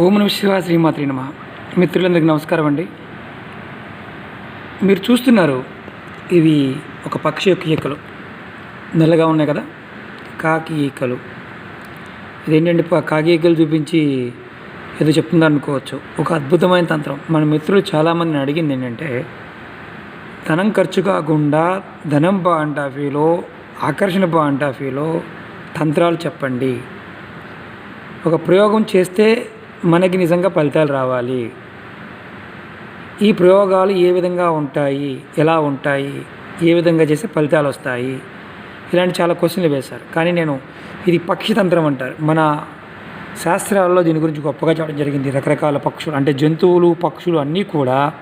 ఓం నమ శివ శ్రీమాత్రి నమ. మిత్రులందరికీ నమస్కారం అండి. మీరు చూస్తున్నారు ఇవి ఒక పక్షి యొక్క ఈకలు. నల్లగా ఉన్నాయి కదా? కాకి ఈకలు. ఇదేంటంటే ప- కాకి ఈకలు చూపించి ఏదో చెప్తుందనుకోవచ్చు ఒక అద్భుతమైన తంత్రం. మన మిత్రులు చాలామందిని అడిగింది ఏంటంటే ధనం ఖర్చు కాకుండా ధనం బాంటాఫీలో ఆకర్షణ బాంటాఫీలో తంత్రాలు చెప్పండి. ఒక ప్రయోగం చేస్తే మనకి నిజంగా ఫలితాలు రావాలి. ఈ ప్రయోగాలు ఏ విధంగా ఉంటాయి? ఎలా ఉంటాయి? ఏ విధంగా చేస్తే ఫలితాలు వస్తాయి? ఇలాంటి చాలా క్వశ్చన్లు వేశారు. కానీ నేను ఇది పక్షితంత్రం అంటారు. మన శాస్త్రాల్లో దీని గురించి గొప్పగా చెప్పడం జరిగింది. రకరకాల పక్షులు అంటే జంతువులు పక్షులు అన్నీ కూడా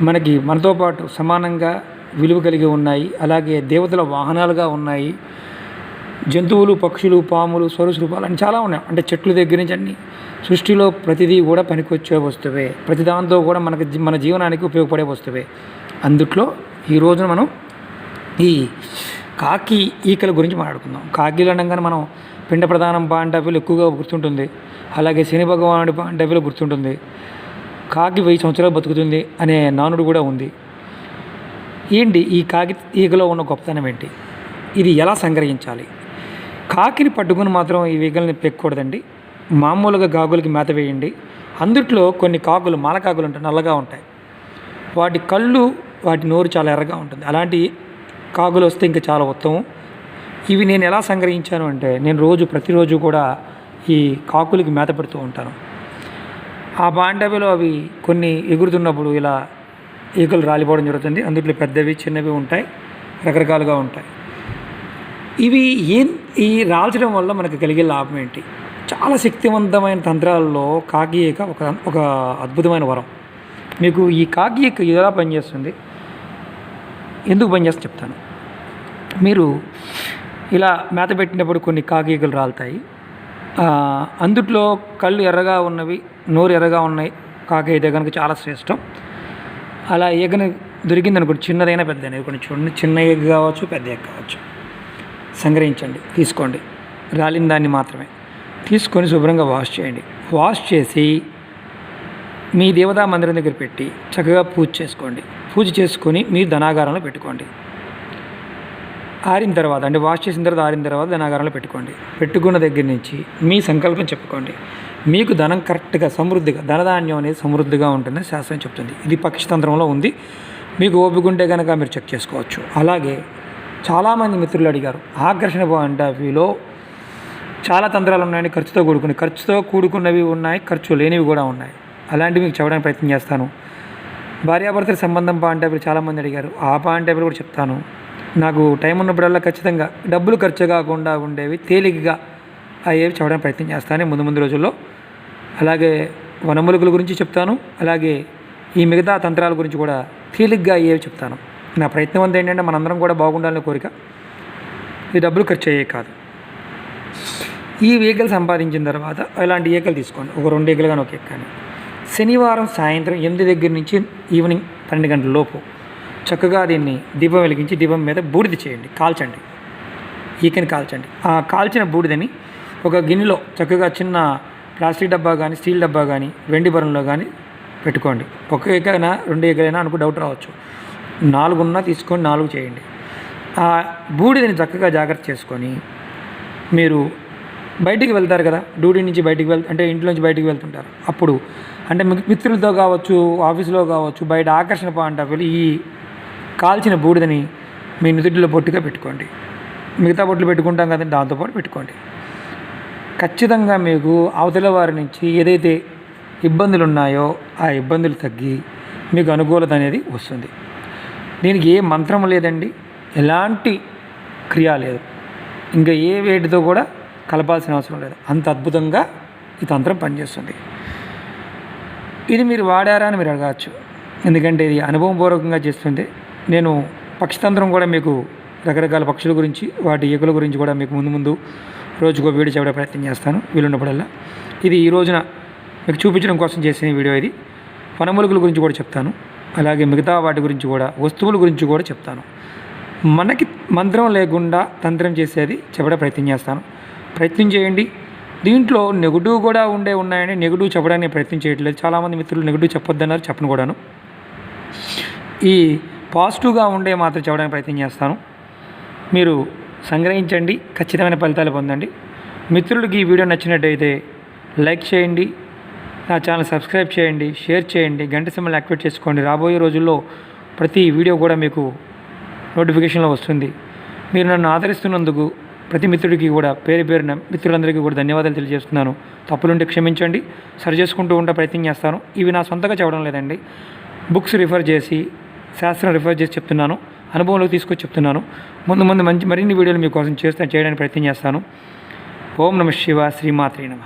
మనకి మనతో పాటు సమానంగా విలువ కలిగి ఉన్నాయి. అలాగే దేవతల వాహనాలుగా ఉన్నాయి. జంతువులు పక్షులు పాములు స్వరూపాలు అని చాలా ఉన్నాయి. అంటే చెట్ల దగ్గర నుంచి అన్ని సృష్టిలో ప్రతిదీ కూడా పనికొచ్చే వస్తువే. ప్రతి దాంతో కూడా మనకి మన జీవనానికి ఉపయోగపడే వస్తువే. అందుట్లో ఈ రోజున మనం ఈ కాకి ఈకల గురించి మాట్లాడుకుందాం. కాకిలు అనగానే మనం పిండ ప్రధానం పాండవ్యులు ఎక్కువగా గుర్తుంటుంది. అలాగే శని భగవానుడి పాండవ్యులు గుర్తుంటుంది. కాకి వెయ్యి సంవత్సరాలు బతుకుతుంది అనే నానుడు కూడా ఉంది. ఏంటి ఈ కాకి ఈకలో ఉన్న గొప్పతనం ఏంటి? ఇది ఎలా సంగ్రహించాలి? కాకిని పట్టుకుని మాత్రం ఈ ఈగల్ని పెక్కకూడదండి మామూలుగా గాగులకి మేత వేయండి. అందుట్లో కొన్ని కాకులు మాలకాకులు ఉంటాయి నల్లగా ఉంటాయి. వాటి కళ్ళు వాటి నోరు చాలా ఎర్రగా ఉంటుంది. అలాంటి కాకులు వస్తే ఇంకా చాలా ఉత్తమం. ఇవి నేను ఎలా సంగ్రహించాను అంటే నేను రోజు ప్రతిరోజు కూడా ఈ కాకులకి మేత పెడుతూ ఉంటాను. ఆ బాండవిలో అవి కొన్ని ఎగురుతున్నప్పుడు ఇలా ఈగలు రాలిపోవడం జరుగుతుంది. అందుట్లో పెద్దవి చిన్నవి ఉంటాయి. రకరకాలుగా ఉంటాయి. ఇవి ఏం ఈ రాల్చడం వల్ల మనకు కలిగే లాభం ఏంటి? చాలా శక్తివంతమైన తంత్రాల్లో కాకి ఈక ఒక ఒక అద్భుతమైన వరం. మీకు ఈ కాకి ఈక ఎలా పనిచేస్తుంది? ఎందుకు పనిచేస్తుంది చెప్తాను. మీరు ఇలా మేత పెట్టినప్పుడు కొన్ని కాకి ఈకలు రాలుతాయి అందుట్లో కళ్ళు ఎర్రగా ఉన్నవి నోరు ఎర్రగా ఉన్నాయి కాకి అయితే కనుక చాలా శ్రేష్టం. అలా ఈగను దొరికింది అనుకోండి చిన్నదైనా పెద్దదైనా కొన్ని చూడండి చిన్న ఈగ కావచ్చు పెద్ద ఈగ కావచ్చు. సంగ్రహించండి తీసుకోండి. రాలిన దాన్ని మాత్రమే. తీసుకొని శుభ్రంగా వాష్ చేయండి. వాష్ చేసి మీ దేవతా మందిరం దగ్గర పెట్టి చక్కగా పూజ చేసుకోండి. పూజ చేసుకొని మీ ధనాగారంలో పెట్టుకోండి. ఆరిన తర్వాత అంటే వాష్ చేసిన తర్వాత ఆరిన తర్వాత ధనాగారంలో పెట్టుకోండి. పెట్టుకున్న దగ్గర నుంచి మీ సంకల్పం చెప్పుకోండి. మీకు ధనం కరెక్ట్గా సమృద్ధిగా ధనధాన్యం అనేది సమృద్ధిగా ఉంటుందని శాస్త్రం చెప్తుంది. ఇది పక్షితంత్రంలో ఉంది. మీకు ఓపిక ఉంటే కనుక మీరు చెక్ చేసుకోవచ్చు. అలాగే చాలామంది మిత్రులు అడిగారు ఆకర్షణ బాండవిలో చాలా తంత్రాలు ఉన్నాయని ఖర్చుతో కూడుకుని ఖర్చుతో కూడుకున్నవి ఉన్నాయి ఖర్చు లేనివి కూడా ఉన్నాయి. అలాంటివి మీకు చెప్పడానికి ప్రయత్నం చేస్తాను. భార్యాభర్తల సంబంధం పాంటేపులు చాలామంది అడిగారు. ఆ పాంటేపులు కూడా చెప్తాను. నాకు టైం ఉన్నప్పుడల్లా ఖచ్చితంగా డబ్బులు ఖర్చు కాకుండా ఉండేవి తేలికగా అయ్యేవి చెప్పడానికి ప్రయత్నం చేస్తాను. ముందు ముందు రోజుల్లో అలాగే వనమూలికల గురించి చెప్తాను. అలాగే ఈ మిగతా తంత్రాల గురించి కూడా తేలిగ్గా అయ్యేవి చెప్తాను. నా ప్రయత్నం అంతా ఏంటంటే మనందరం కూడా బాగుండాలని కోరిక. ఇది డబ్బులు ఖర్చు అయ్యే కాదు. ఈ వెహికల్ సంపాదించిన తర్వాత ఇలాంటి వెహికల్ తీసుకోండి. ఒక రెండు వెహికల్ కానీ ఒక ఎక్ కానీ. శనివారం సాయంత్రం ఎనిమిది దగ్గర నుంచి ఈవినింగ్ పన్నెండు గంటల లోపు చక్కగా దీన్ని దీపం వెలిగించి దీపం మీద బూడిద చేయండి. కాల్చండి. ఈకని కాల్చండి. ఆ కాల్చిన బూడిదని ఒక గిన్నెలో చక్కగా చిన్న ప్లాస్టిక్ డబ్బా కానీ స్టీల్ డబ్బా కానీ వెండి బరంలో కానీ పెట్టుకోండి. ఒక ఏకైనా రెండు ఏకైనా అనుకు డౌట్ రావచ్చు. నాలుగున్నా తీసుకొని నాలుగు చేయండి. ఆ బూడిదని చక్కగా జాగ్రత్త చేసుకొని మీరు బయటికి వెళ్తారు కదా డ్యూటీ నుంచి బయటికి వెళ్ అంటే ఇంట్లో నుంచి బయటికి వెళ్తుంటారు. అప్పుడు అంటే మిత్రులతో కావచ్చు ఆఫీసులో కావచ్చు బయట ఆకర్షణ పాయింట్ ఆఫ్ ఈ కాల్చిన బూడిదని మీ నుదుటిలో బొట్టుగా పెట్టుకోండి. మిగతా బొట్లు పెట్టుకుంటాం కదండి దాంతోపాటు పెట్టుకోండి. ఖచ్చితంగా మీకు అవతల వారి నుంచి ఏదైతే ఇబ్బందులు ఉన్నాయో ఆ ఇబ్బందులు తగ్గి మీకు అనుకూలత అనేది వస్తుంది. దీనికి ఏ మంత్రం లేదండి. ఎలాంటి క్రియ లేదు. ఇంకా ఏ వేటితో కూడా కలపాల్సిన అవసరం లేదు. అంత అద్భుతంగా ఈ తంత్రం పనిచేస్తుంది. ఇది మీరు వాడారా అని మీరు అడగవచ్చు. ఎందుకంటే ఇది అనుభవపూర్వకంగా చేస్తుంది. నేను పక్షితంత్రం కూడా మీకు రకరకాల పక్షుల గురించి వాటి ఈకల గురించి కూడా మీకు ముందు ముందు రోజుకో వీడియో చెప్పడం ప్రయత్నం చేస్తాను. వీలున్నప్పుడల్లా. ఇది ఈ రోజున మీకు చూపించడం కోసం చేసిన వీడియో ఇది. వనమూలికల గురించి కూడా చెప్తాను. అలాగే మిగతా వాటి గురించి కూడా వస్తువుల గురించి కూడా చెప్తాను. మనకి మంత్రం లేకుండా తంత్రం చేసేది చెప్పడం ప్రయత్నం చేస్తాను. ప్రయత్నం చేయండి. దీంట్లో నెగిటివ్ కూడా ఉండే ఉన్నాయని నెగిటివ్ చెప్పడానికి ప్రయత్నం చేయట్లేదు. చాలామంది మిత్రులు నెగిటివ్ చెప్పొద్దన్నారు చెప్పను కూడాను. ఈ పాజిటివ్గా ఉండే మాత్రం చెప్పడానికి ప్రయత్నం చేస్తాను. మీరు సంగ్రహించండి ఖచ్చితమైన ఫలితాలు పొందండి. మిత్రులకి ఈ వీడియో నచ్చినట్టయితే లైక్ చేయండి నా ఛానల్ సబ్స్క్రైబ్ చేయండి షేర్ చేయండి గంట సింబల్ యాక్టివేట్ చేసుకోండి. రాబోయే రోజుల్లో ప్రతి వీడియో కూడా మీకు నోటిఫికేషన్లో వస్తుంది. మీరు నన్ను ఆదరిస్తున్నందుకు ప్రతి మిత్రుడికి కూడా పేరు పేరున మిత్రులందరికీ కూడా ధన్యవాదాలు తెలియజేస్తున్నాను. తప్పులుంటే క్షమించండి. సరి చేసుకుంటూ ఉంటే ప్రయత్నం చేస్తాను. ఇవి నా సొంతగా చెప్పడం లేదండి. బుక్స్ రిఫర్ చేసి శాస్త్రం రిఫర్ చేసి చెప్తున్నాను. అనుభవంలోకి తీసుకొచ్చి చెప్తున్నాను. ముందు ముందు మంచి మరిన్ని వీడియోలు మీకోసం చేస్తా చేయడానికి ప్రయత్నం చేస్తాను. ఓం నమ శివ శ్రీమాత్రి నమ.